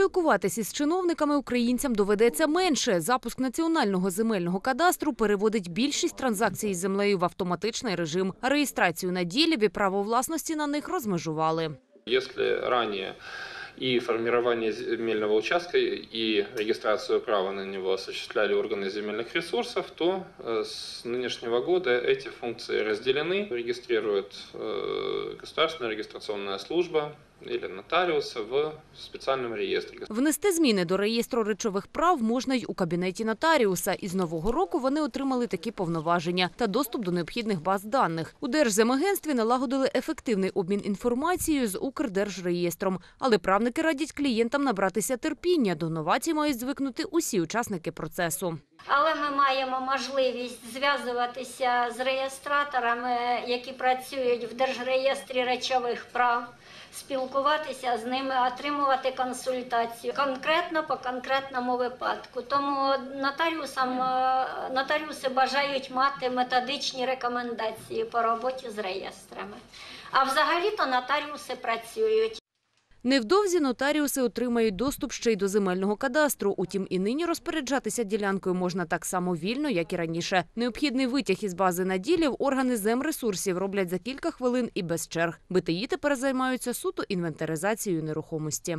Спілкуватися із чиновниками українцям доведеться менше. Запуск національного земельного кадастру переводить більшість транзакцій з землею в автоматичний режим. А реєстрацію на ділів і право власності на них розмежували. Если ранее и формирование земельного участка, и регистрацию права на него осуществляли органы земельных ресурсов, то э, с нынешнего года эти функции разделены. Регистрирует э, государственная регистрационная служба или нотариусы в специальном реестре. Внести зміни до реєстру речових прав можна й у кабінеті нотаріуса. Із нового року вони отримали такі повноваження та доступ до необхідних баз даних. У Держземагентстві налагодили ефективний обмін інформацією з Укрдержреєстром. Але правники радять клієнтам набратися терпіння. До новацій мають звикнути усі учасники процесу. Але ми маємо можливість зв'язуватися з реєстраторами, які працюють в Держреєстрі речових прав, спілкуватися з ними, отримувати консультацію конкретно по конкретному випадку. Тому нотаріусам е, нотаріуси бажають мати методичні рекомендації по роботі з реєстрами. А взагалі-то нотаріуси працюють. Невдовзі нотаріуси отримають доступ ще й до земельного кадастру. Утім, і нині розпоряджатися ділянкою можна так само вільно, як і раніше. Необхідний витяг із бази наділів органи земресурсів роблять за кілька хвилин і без черг. БТІ тепер займаються суто інвентаризацією нерухомості.